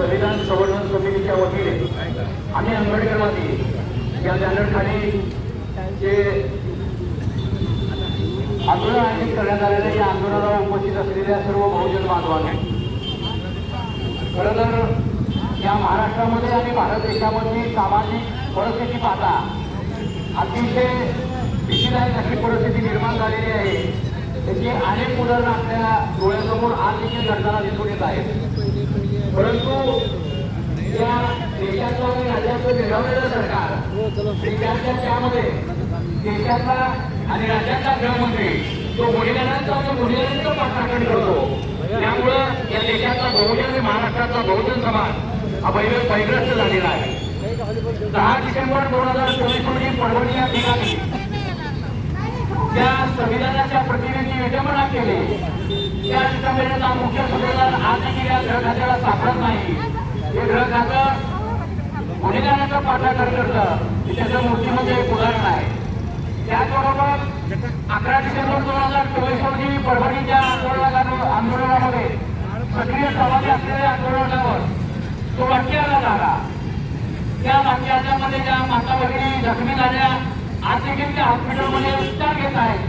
संविधान संवर्धन समितीच्या वतीने आम्ही आंबेडकरवादी या बॅनरखाली जे आंदोलन आयोजित करण्यात आलेले या आंदोलनाला उपस्थित असलेल्या सर्व बहुजन बांधवांनी. खरं तर या महाराष्ट्रामध्ये आणि भारत देशामध्ये सामाजिक परिस्थिती पाहता अतिशय भीतीदायक अशी परिस्थिती निर्माण झालेली आहे. त्याची अनेक उदाहरणं आपल्या डोळ्यासमोर आज देखील घडताना दिसून येत आहेत. परंतु या देशाचं आणि राज्यातलं मिळवलेलं सरकार त्यामध्ये देशाचा आणि राज्याचा गृहमंत्री तो गुन्हेगारांचा आणि गुन्हेगारांचं पाठराखण करतो. त्यामुळं या देशातला बहुजन आणि महाराष्ट्राचा बहुजन समाज हा बैल पैग्रस्त झालेला आहे. दहा डिसेंबर दोन हजार चोवीस रोजी परभणी या ठिकाणी त्या संविधानाच्या प्रतिनिधी विटंबना केली. त्या विटंबनेचा मुख्य सूत्रधार आज देखील या ग्रह खात्याला सापडत नाही. हे ग्रह खातं गुन्हेगारांचा पाठाकार करतं हे त्याचं मूर्तीमध्ये एक उदाहरण आहे. त्याचबरोबर अकरा डिसेंबर दोन हजार चोवीस रोजी परभणीच्या आंदोलनाला आंदोलनामध्ये सक्रिय सहभागी असलेल्या आंदोलनावर तो वाक्याला झाला त्या वाक्यामध्ये ज्या माता भगिनी जखमी झाल्या आज देखील त्या हॉस्पिटलमध्ये उपचार घेत आहेत.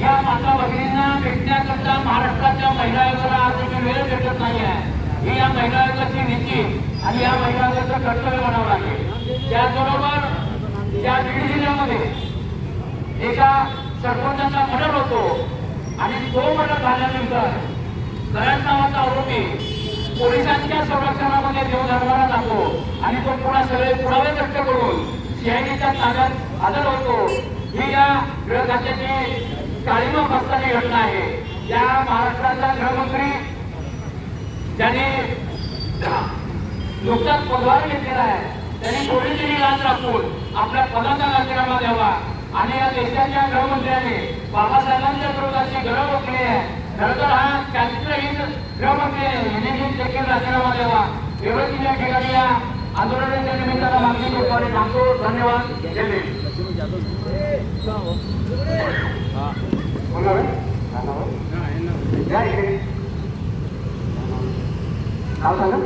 या माता भगिनींना भेटण्याकरता महाराष्ट्राच्या महिला आयोगाला आज देखील वेळ भेटत नाही आहे. ही या महिला आयोगाची नीती आणि या महिला आयोगाचं कर्तव्य म्हणावं लागेल. त्याचबरोबर या बीड जिल्ह्यामध्ये एका सरपंचाचा मर्डर होतो आणि तो मर्डर झाल्यानंतर कराड नावाचा आरोपी पोलिसांच्या संरक्षणामध्ये देव धर्माला जातो आणि तो पुन्हा सगळे पुरावे कष्ट करून सीआयडीच्या ताब्यात हजर होतो. ही या गृहखात्याची काळीमा बसतानी घटना आहे. या महाराष्ट्राचा गृहमंत्री ज्याने नुकताच पदभार घेतलेला आहे. त्यांनी थोडीतरी लाच राखून आपल्या पदाचा राजीनामा द्यावा. आणि या देशाच्या गृहमंत्र्याने बाबासाहेबांच्या विरोधाची गरज ओळखली आहे. खरं तर हा चारित्रहीन गृहमंत्री आहे. यांनी देखील राजीनामा द्यावा. एवढंच या ठिकाणी या आंदोलनाच्या निमित्तानं मागणी करतो आणि थांबतो धन्यवाद नाव सांगा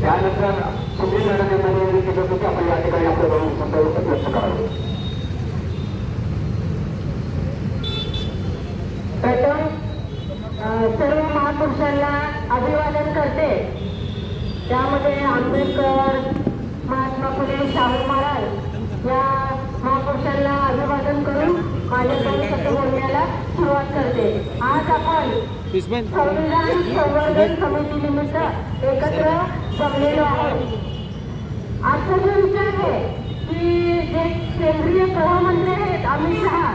त्यानंतर मॅडम यांना निवेदन केलं होतं की आपण या ठिकाणी आपलं संदर्भ व्यक्त प्रथम सर्व महापुरुषांना अभिवादन करते. त्यामध्ये आंबेडकर महात्मा फुले शाहू महाराज या महापुरुषांना अभिवादन करून माझ्या शब्द बोलण्याला सुरुवात करते. आज आपण संविधान संवर्धन समितीनिमित्त एकत्र जमलेलो आहोत. आजचा जो विचार आहे की जे केंद्रीय गृहमंत्री आहेत अमित शहा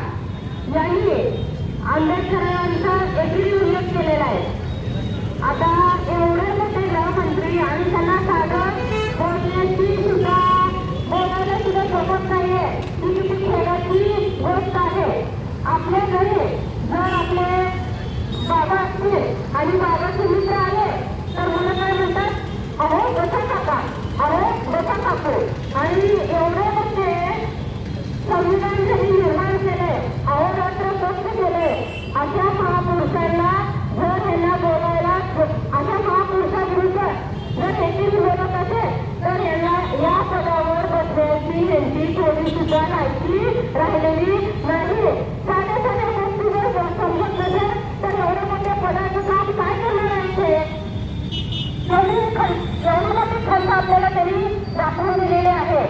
यांनी आंबेडकरांचा एकही उल्लेख केलेला आहे. आता एवढे मोठे गृहमंत्री आणि त्यांना साधं बोलण्याची सुद्धा बोलायला सुद्धा जमत नाहीये ही किती खेळाची गोष्ट आहे आपल्या घरी जर आपले बाबा असतील आणि बाबाचे मित्र आले तर मला काय म्हणतात अहो बसा काका अहो बसा काकू आणि एवढे मोठे संविधान जरी निर्माण केले अहोरात्र कष्ट केले अशा महापुरुषांना जर यांना बोलायला अशा महापुरुषाविरुद्ध जर एकही बोलत असेल तर यांना या पदावर बसण्याची यांची थोडी सुद्धा माहिती राहिलेली नाही साध्या साध्या गोष्टीवर जर समजत नसेल तर एवढ्या मोठ्या पदाचं काम काय करणार आहे ते एवढी खं- एवढी मोठी आपल्याला त्यांनी दाखवून दिलेली आहे.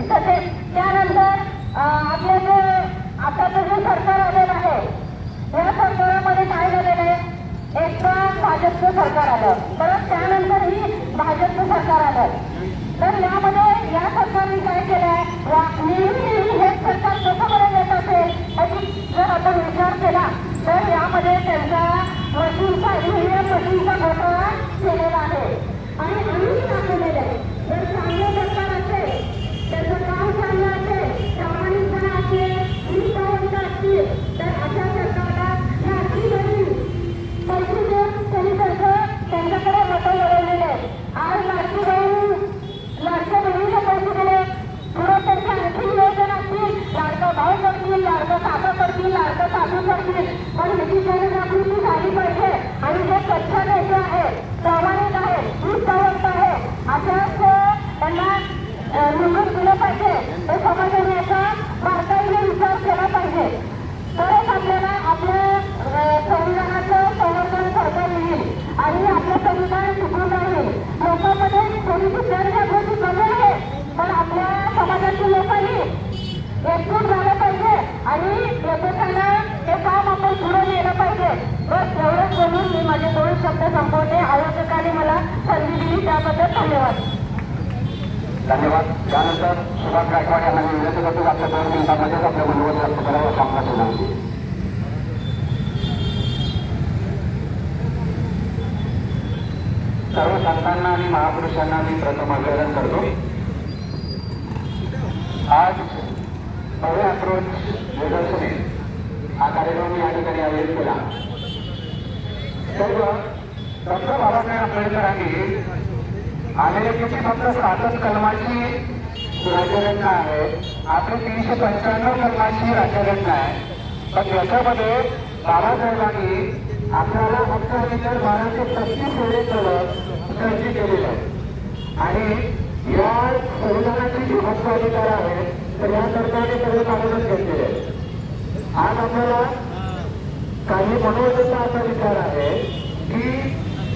तसेच त्यानंतर आपल्या आपलं जे आताचं जे सरकार आलेलं आहे या सरकारामध्ये काय झालेलं आहे एक भाजपचं सरकार आलं. परत त्यानंतरही भाजपचं सरकार आलं. तर यामध्ये या सरकारने काय केलं? आहे नेहमी नेहमी हेच सरकार कसं बरं येत असेल अशी जर आपण विचार केला तर यामध्ये त्यांचा लिहून दिलं पाहिजे. तर याचा विचार केला पाहिजे. तरच आपल्याला संवर्धन करता आणि आपलं संविधान लोकांमध्ये आहे आपल्या समाजातील लोकांनी एकूण झालं पाहिजे आणि नेलं पाहिजे. मी माझे शब्द संपवते. आयोजकाने मला संधी दिली त्याबद्दल धन्यवाद. धन्यवाद. त्यानंतर सुभाष गायकवाड यांना मी विनंती करतो आपल्या दोन मिनिटांमध्येच आपल्या व्यक्त करावं सांगण्यात येणार सर्व संतांना आणि महापुरुषांना मी प्रथम अभिवादन करतो. आज भव्य अप्रोच निदर्शने हा कार्यक्रम या ठिकाणी आयोजित केला. सर्व डॉक्टर बाबासाहेब आंबेडकरांनी अमेरिकेची फक्त सातच कलमाची राज्यघटना आहे. आपली तीनशे पंच्याण्णव कलमाची राज्यघटना आहे. पण याच्यामध्ये बाबासाहेबांनी आपल्याला फक्त इतर बाराशे पस्तीस वेळे कलम तरजी केलेलं आहे आणि या संविधानाची जी हक्क अधिकार आहे तर या सरकारने सगळे काढूनच घेतलेले आहे आज आपल्याला काही मनोरंजनाचा असा विचार आहे की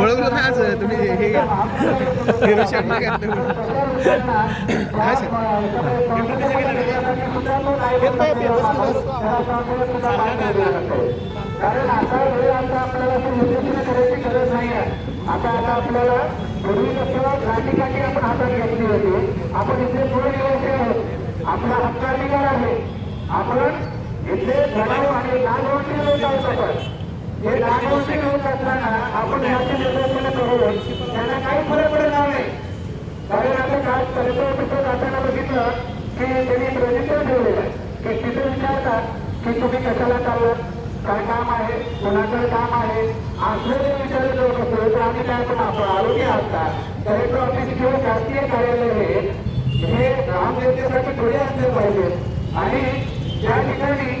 ओळखलं ना आज तुम्ही हे हे हिरो शर्मा घातलं कारण आता वेळ आता आपल्याला असं करायची गरज नाही आहे. आता आता आपल्याला पूर्वी कसं लाठी आपण हातात घेतली होती आपण इथे पुढे निवासी आहोत आपला हक्काधिकार आहे आपण इथे जनाव आणि लहान लोक जाऊ आपण हे नागवंशी लोक असताना आपण याची निर्देशन करू त्यांना काही फरक पडणार नाही. कारण आता काल कलेक्टर ऑफिसवर जाताना बघितलं की त्यांनी एक रजिस्टर ठेवलेलं आहे. की तिथे विचारतात की तुम्ही कशाला चाललात? काय काम आहे? कोणाचं काम आहे? असं जर विचारले लोक असतो तर आम्ही काय पण आपण आरोग्य असतात. कलेक्टर ऑफिस किंवा शासकीय कार्यालय हे हे राम जनतेसाठी थोडे असले पाहिजे आणि त्या ठिकाणी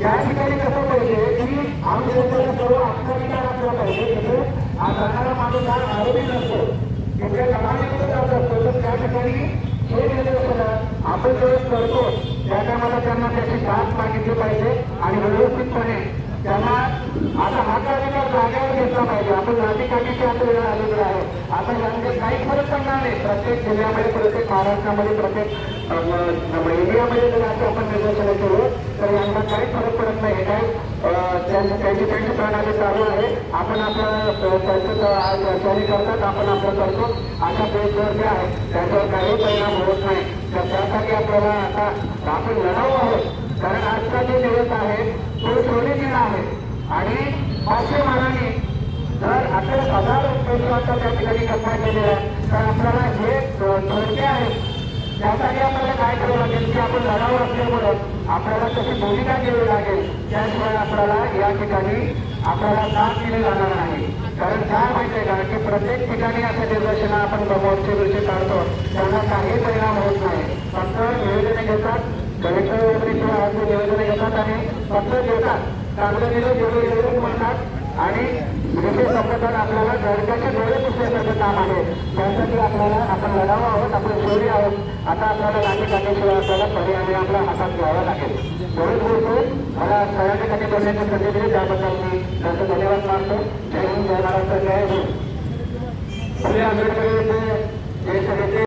त्या ठिकाणी कसं पाहिजे की आम जनतेला सर्व हक्काधिकार असला पाहिजे. तिथे हा जाणारा माणूस हा आरोपी नसतो. तिथे कामानिमित्त जात असतो तर त्या ठिकाणी हे निदर्शन आपण ज्यावेळेस करतो त्या कामाला त्यांना त्याची साथ मागितली पाहिजे आणि व्यवस्थितपणे त्यांना आता हा अधिकार जागेवर घेतला पाहिजे. आपण लाठीकाठीची आता वेळ आलेली आहे. आता यामध्ये काही फरक पडणार नाही. प्रत्येक जिल्ह्यामध्ये प्रत्येक महाराष्ट्रामध्ये प्रत्येक एरियामध्ये इंडियामध्ये जर असं आपण निदर्शनं केलं तर यांना काही फरक पडत नाही हे काय त्यांची त्यांची प्रणाली चालू आहे. आपण आपलं त्यांचं आज जारी करतात आपण आपलं करतो. अशा बेसवर जे आहे त्याच्यावर काही परिणाम होत नाही. तर त्यासाठी आपल्याला आता आपण लढावं आहोत कारण आजचा जो दिवस आहे तो दिला आहे. आणि पाचशे मानाने जर आपल्याला हजार पैसे त्या ठिकाणी कमाई केलेला आहे तर आपल्याला हे थोडके आहेत. त्यासाठी आपल्याला काय करावं लागेल की आपण लढावं असल्यामुळं आपल्याला तशी भूमिका घ्यावी लागेल. त्याशिवाय आपल्याला या ठिकाणी आपल्याला काम केले जाणार नाही. कारण काय माहितीये का? की प्रत्येक ठिकाणी असं निदर्शनं आपण मोर्चे दिवशी काढतो. त्यांना काही परिणाम होत नाही. फक्त निवेदने घेतात. कलेक्टर वगैरे किंवा आज निवेदने घेतात आणि फक्त देतात. चांगलं दिलं जेवढं म्हणतात. आणि विषय संबंधात आपल्याला घरच्याचे डोळे पुसण्याचं काम आहे. त्यासाठी आपल्याला आपण लढावं आहोत आपण शौर्य आहोत. आता आपल्याला लाठी काढल्याशिवाय आपल्याला पर्याय आपल्या हातात घ्यावा लागेल. एवढंच बोलतो मला सगळ्या ठिकाणी बोलण्याची संधी दिली त्याबद्दल मी त्यांचं धन्यवाद मानतो. जय हिंद जय महाराष्ट्र जय हिंद. फुले आंबेडकर यांचे जे